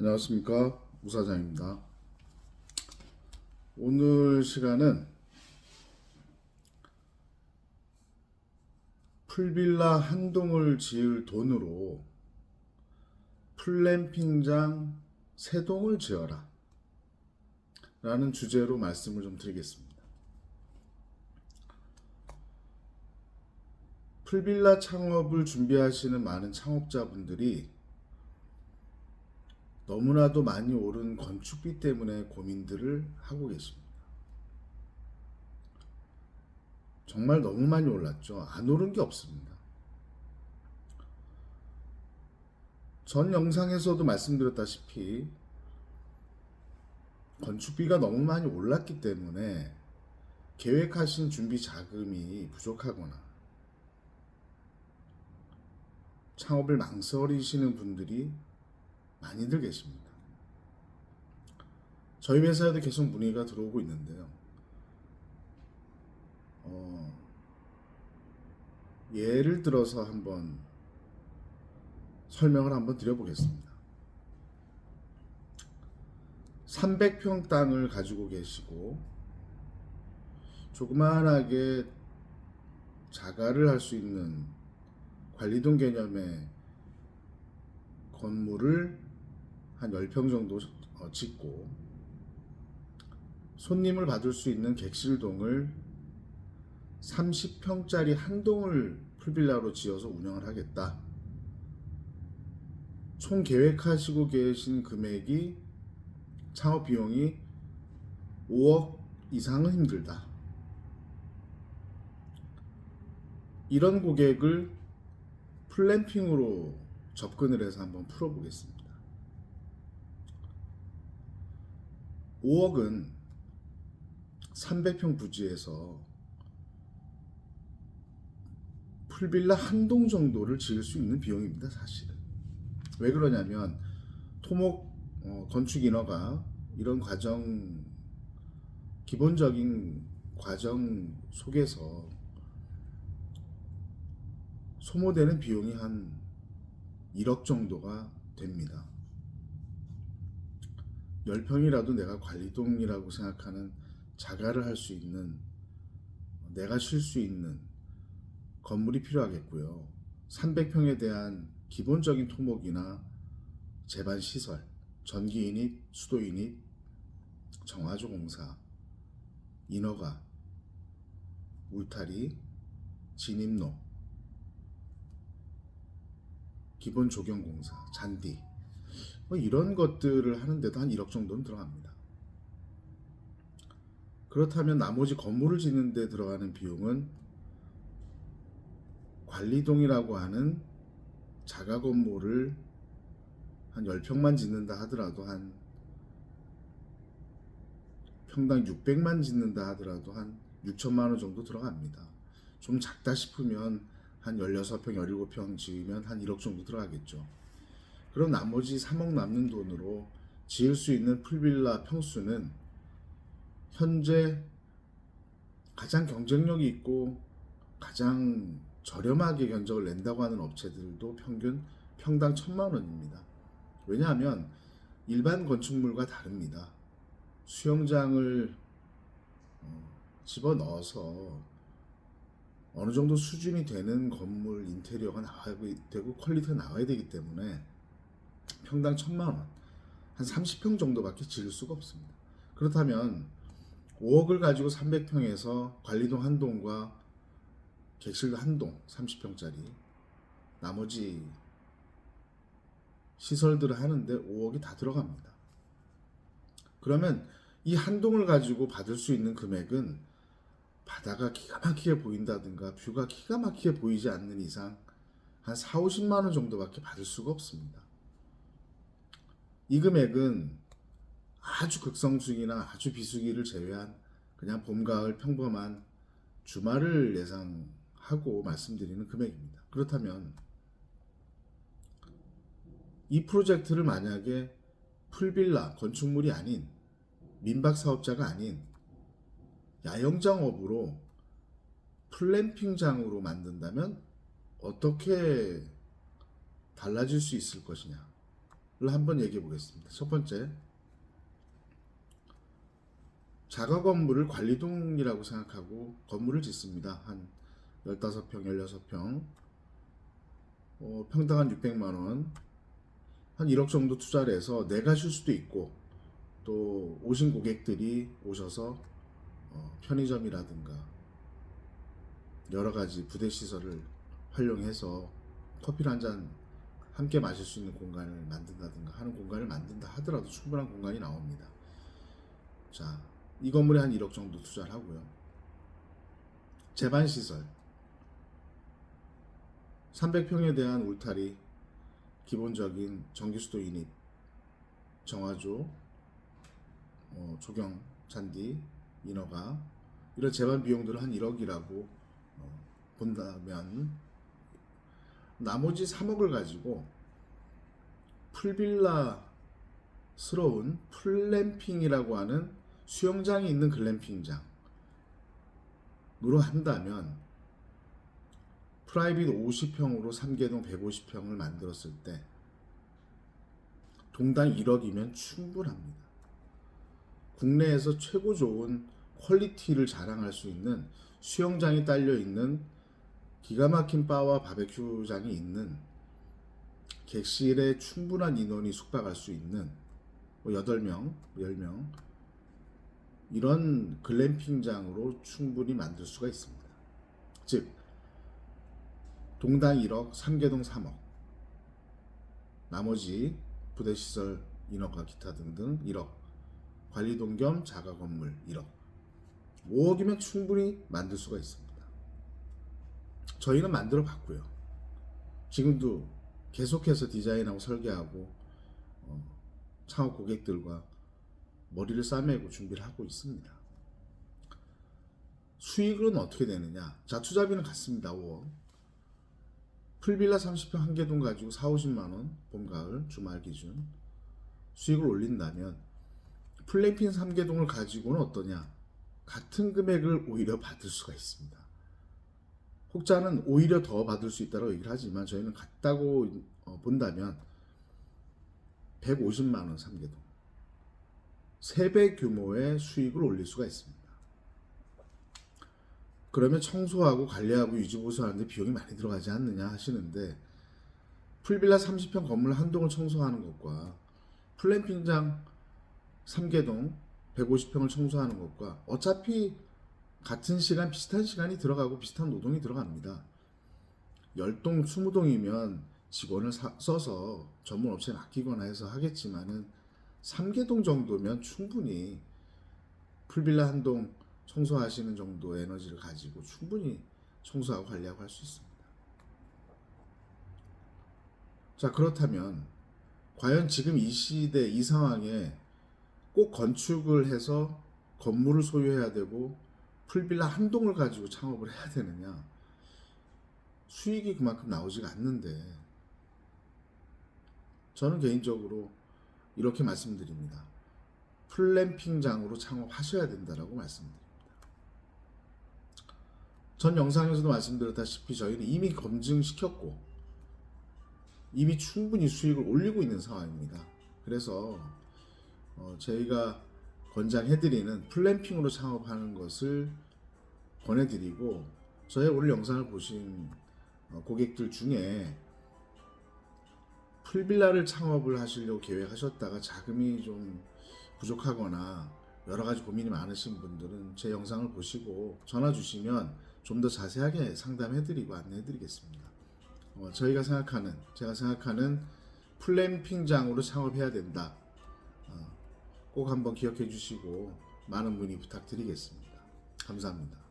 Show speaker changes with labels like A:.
A: 안녕하십니까 우사장입니다. 오늘 시간은 풀빌라 한 동을 지을 돈으로 플램핑장 세 동을 지어라 라는 주제로 말씀을 좀 드리겠습니다. 풀빌라 창업을 준비하시는 많은 창업자분들이 너무나도 많이 오른 건축비 때문에 고민들을 하고 계십니다. 정말 너무 많이 올랐죠. 안 오른 게 없습니다. 전 영상에서도 말씀드렸다시피 건축비가 너무 많이 올랐기 때문에 계획하신 준비 자금이 부족하거나 창업을 망설이시는 분들이 많이들 계십니다. 저희 회사에도 계속 문의가 들어오고 있는데요. 어, 예를 들어서 한번 설명을 한번 드려보겠습니다. 300평 땅을 가지고 계시고 조그만하게 자가를 할 수 있는 관리동 개념의 건물을 한 10평 정도 어, 짓고 손님을 받을 수 있는 객실동을 30평짜리 한 동을 풀빌라로 지어서 운영을 하겠다. 총 계획하시고 계신 금액이 창업 비용이 5억 이상은 힘들다. 이런 고객을 플랜핑으로 접근을 해서 한번 풀어보겠습니다. 5억은 300평 부지에서 풀빌라 한 동 정도를 지을 수 있는 비용입니다, 사실은. 왜 그러냐면 토목 어, 건축 인허가 이런 과정 기본적인 과정 속에서 소모되는 비용이 한 1억 정도가 됩니다. 10평이라도 내가 관리동이라고 생각하는 자가를 할 수 있는 내가 쉴 수 있는 건물이 필요하겠고요. 300평에 대한 기본적인 토목이나 제반 시설, 전기 인입, 수도 인입, 정화조 공사, 인허가, 울타리, 진입로, 기본 조경 공사, 잔디 뭐 이런 것들을 하는데도 한 1억 정도는 들어갑니다. 그렇다면 나머지 건물을 짓는데 들어가는 비용은 관리동이라고 하는 자가 건물을 한 10평만 짓는다 하더라도 한 평당 600만 짓는다 하더라도 한 6천만 원 정도 들어갑니다. 좀 작다 싶으면 한 16평, 17평 지으면 한 1억 정도 들어가겠죠. 그럼 나머지 3억 남는 돈으로 지을 수 있는 풀빌라 평수는 현재 가장 경쟁력이 있고 가장 저렴하게 견적을 낸다고 하는 업체들도 평균 평당 천만 원입니다. 왜냐하면 일반 건축물과 다릅니다. 수영장을 어, 집어 넣어서 어느 정도 수준이 되는 건물 인테리어가 나와야 되고 퀄리티가 나와야 되기 때문에 평당 천만 원, 한 30평 정도밖에 지을 수가 없습니다. 그렇다면 5억을 가지고 300평에서 관리동 한 동과 객실 한 동 30평짜리 나머지 시설들을 하는데 5억이 다 들어갑니다. 그러면 이 한 동을 가지고 받을 수 있는 금액은 바다가 기가 막히게 보인다든가 뷰가 기가 막히게 보이지 않는 이상 한 4, 50만 원 정도밖에 받을 수가 없습니다. 이 금액은 아주 극성수기나 아주 비수기를 제외한 그냥 봄, 가을 평범한 주말을 예상하고 말씀드리는 금액입니다. 그렇다면 이 프로젝트를 만약에 풀빌라 건축물이 아닌 민박 사업자가 아닌 야영장업으로 플램핑장으로 만든다면 어떻게 달라질 수 있을 것이냐? 한번 얘기해 보겠습니다. 첫 번째, 자가 건물을 관리동이라고 생각하고 건물을 짓습니다. 한 15평, 16평. 어, 평당 한 600만 원. 한 1억 정도 투자를 해서 내가 쉴 수도 있고 또 오신 고객들이 오셔서 어, 편의점이라든가 여러 가지 부대 시설을 활용해서 커피를 한잔 함께 마실 수 있는 공간을 만든다든가 하는 공간을 만든다 하더라도 충분한 공간이 나옵니다. 자, 이 건물에 한 1억 정도 투자를 하고요. 제반 시설 300평에 대한 울타리 기본적인 전기수도 유닛 정화조 어, 조경 잔디 인허가 이런 제반 비용들을 한 1억이라고 어, 본다면 나머지 3억을 가지고 풀빌라스러운 풀램핑이라고 하는 수영장이 있는 글램핑장으로 한다면 프라이빗 50평으로 3개동 150평을 만들었을 때 동당 1억이면 충분합니다. 국내에서 최고 좋은 퀄리티를 자랑할 수 있는 수영장이 딸려 있는 기가 막힌 바와 바베큐장이 있는 객실에 충분한 인원이 숙박할 수 있는 뭐 8명, 10명 이런 글램핑장으로 충분히 만들 수가 있습니다. 즉 동당 1억, 3개동 3억 나머지 부대시설 인허가 기타 등등 1억 관리동 겸 자가 건물 1억 5억이면 충분히 만들 수가 있습니다. 저희는 만들어 봤고요. 지금도 계속해서 디자인하고 설계하고 어, 창업 고객들과 머리를 싸매고 준비를 하고 있습니다. 수익은 어떻게 되느냐? 자, 투자비는 같습니다. 5억. 풀빌라 30평 한 개동 가지고 4, 50만 원 봄, 가을 주말 기준 수익을 올린다면 플래핑 3개동을 가지고는 어떠냐? 같은 금액을 오히려 받을 수가 있습니다. 혹자는 오히려 더 받을 수 있다고 얘기를 하지만 저희는 같다고 어, 본다면 150만 원 3개동 3배 규모의 수익을 올릴 수가 있습니다. 그러면 청소하고 관리하고 유지보수하는데 비용이 많이 들어가지 않느냐 하시는데 풀빌라 30평 건물 한 동을 청소하는 것과 플램핑장 3개동 150평을 청소하는 것과 어차피 같은 시간 비슷한 시간이 들어가고 비슷한 노동이 들어갑니다. 10동 20동이면 직원을 사- 써서 전문 업체에 맡기거나 해서 하겠지만은 3개동 정도면 충분히 풀빌라 한 동 청소하시는 정도의 에너지를 가지고 충분히 청소하고 관리하고 할 수 있습니다. 자, 그렇다면 과연 지금 이 시대 이 상황에 꼭 건축을 해서 건물을 소유해야 되고 풀빌라 한 동을 가지고 창업을 해야 되느냐? 수익이 그만큼 나오지가 않는데 저는 개인적으로 이렇게 말씀드립니다. 플램핑장으로 창업하셔야 된다라고 말씀드립니다. 전 영상에서도 말씀드렸다시피 저희는 이미 검증시켰고 이미 충분히 수익을 올리고 있는 상황입니다. 그래서 어, 저희가 권장해드리는 플램핑으로 창업하는 것을 권해드리고 저희 오늘 영상을 보신 어, 고객들 중에 풀빌라를 창업을 하시려고 계획하셨다가 자금이 좀 부족하거나 여러 가지 고민이 많으신 분들은 제 영상을 보시고 전화 주시면 좀 더 자세하게 상담해드리고 안내해드리겠습니다. 어, 저희가 생각하는 제가 생각하는 플램핑장으로 창업해야 된다. 어, 꼭 한번 기억해 주시고 많은 문의 부탁드리겠습니다. 감사합니다.